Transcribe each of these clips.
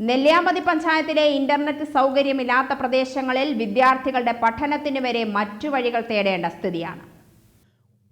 നെല്ലിയാമ്പതി പഞ്ചായത്തിലെ ഇന്റർനെറ്റ് സൗകര്യമില്ലാത്ത പ്രദേശങ്ങളിൽ വിദ്യാർത്ഥികളുടെ പഠനത്തിന് വരെ മറ്റു വഴികൾ തേടേണ്ട സ്ഥിതിയാണ്.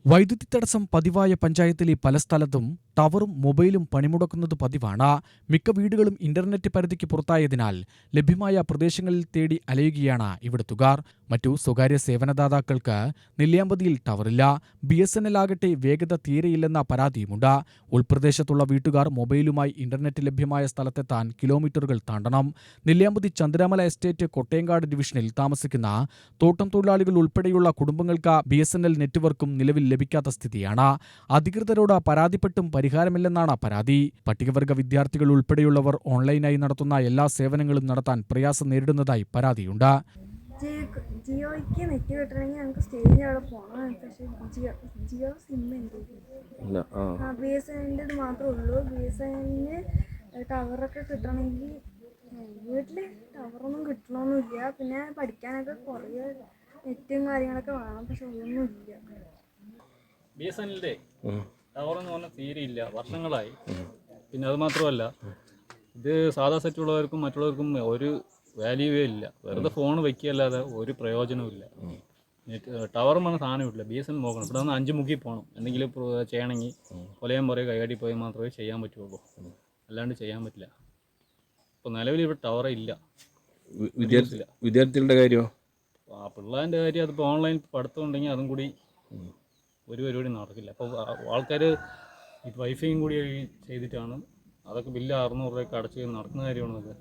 വൈദ്യുതി തടസ്സം പതിവായ പഞ്ചായത്തിലെ പല സ്ഥലത്തും ടവറും മൊബൈലും പണിമുടക്കുന്നത് പതിവാണ്. മിക്ക വീടുകളും ഇന്റർനെറ്റ് പരിധിക്ക് പുറത്തായതിനാൽ ലഭ്യമായ പ്രദേശങ്ങളിൽ തേടി അലയുകയാണ് ഇവിടുത്തുകാർ. മറ്റു സ്വകാര്യ സേവനദാതാക്കൾക്ക് നെല്ലിയാമ്പതിയിൽ ടവറില്ല ബി എസ് എൻ എൽ ആകട്ടെ വേഗത തീരെയില്ലെന്ന പരാതിയുമുണ്ട്. ഉൾപ്രദേശത്തുള്ള വീട്ടുകാർ മൊബൈലുമായി ഇന്റർനെറ്റ് ലഭ്യമായ സ്ഥലത്തെത്താൻ കിലോമീറ്ററുകൾ താണ്ടണം. നെല്ലിയാമ്പതി ചന്ദ്രാമല എസ്റ്റേറ്റ് കൊട്ടയങ്കാട് ഡിവിഷനിൽ താമസിക്കുന്ന തോട്ടം തൊഴിലാളികൾ ഉൾപ്പെടെയുള്ള കുടുംബങ്ങൾക്ക് ബി എസ് എൻ എൽ നെറ്റ്വർക്കും നിലവിൽ ലഭിക്കാത്ത സ്ഥിതിയാണ്. അധികൃതരോട് പരാതിപ്പെട്ടും പരിഹാരമില്ലെന്നാണ് പരാതി. പട്ടികവർഗ വിദ്യാർത്ഥികൾ ഉൾപ്പെടെയുള്ളവർ ഓൺലൈനായി നടത്തുന്ന എല്ലാ സേവനങ്ങളും നടത്താൻ പ്രയാസം നേരിടുന്നതായി പരാതിയുണ്ട്. ജിയോയ്ക്ക് നെറ്റ് കിട്ടണമെങ്കിൽ നമുക്ക് സ്റ്റേജിന്റെ അവിടെ പോകണം. പക്ഷേ ജിയോ ജിയോ സിം എന്റെ ബി എസ് എന്നിന്റെ മാത്രമേ ഉള്ളൂ. ബി എസ് എന്നിന് ടവറൊക്കെ കിട്ടണമെങ്കിൽ വീട്ടിൽ ടവറൊന്നും കിട്ടണമെന്നില്ല പിന്നെ പഠിക്കാനൊക്കെ കുറേ നെറ്റും കാര്യങ്ങളൊക്കെ വേണം. പക്ഷെ ഒന്നുമില്ല. ബി എസ് എന്നിന്റെ ടവർ എന്ന് പറഞ്ഞാൽ തീരെ ഇല്ല. വർഷങ്ങളായി. പിന്നെ അത് മാത്രമല്ല ഇത് സാധാ സെറ്റ് ഉള്ളവർക്കും മറ്റുള്ളവർക്കും ഒരു വാല്യൂവേ ഇല്ല. വെറുതെ ഫോൺ വയ്ക്കുകയല്ലാതെ ഒരു പ്രയോജനവും ഇല്ല. ടവർ പറഞ്ഞ സാധനം ഇല്ല ബി എസ് എൻ നോക്കണം. ഇവിടെ നിന്ന് അഞ്ച് മുക്കി പോകണം എന്തെങ്കിലും ചെയ്യണമെങ്കിൽ കൊലയം പറയും കൈകാട്ടി പോയി മാത്രമേ ചെയ്യാൻ പറ്റുള്ളൂ. അല്ലാണ്ട് ചെയ്യാൻ പറ്റില്ല. ഇപ്പോൾ നിലവിൽ ഇവിടെ ടവറേ ഇല്ല. വിദ്യാർത്ഥി വിദ്യാർത്ഥികളുടെ കാര്യമോ ആ പിള്ളേന്റെ കാര്യം അതിപ്പോൾ ഓൺലൈൻ പഠിത്തം ഉണ്ടെങ്കിൽ അതും കൂടി ഒരു പരിപാടി നടക്കില്ല. അപ്പോൾ ആൾക്കാർ ഈ വൈഫൈയും കൂടി ചെയ്തിട്ടാണ് അതൊക്കെ ബില്ല് അറുന്നൂറ് രൂപയൊക്കെ അടച്ച് നടക്കുന്ന കാര്യമാണതൊക്കെ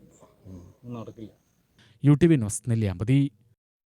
ഒന്നും നടക്കില്ല. U T V news Nelliyampathy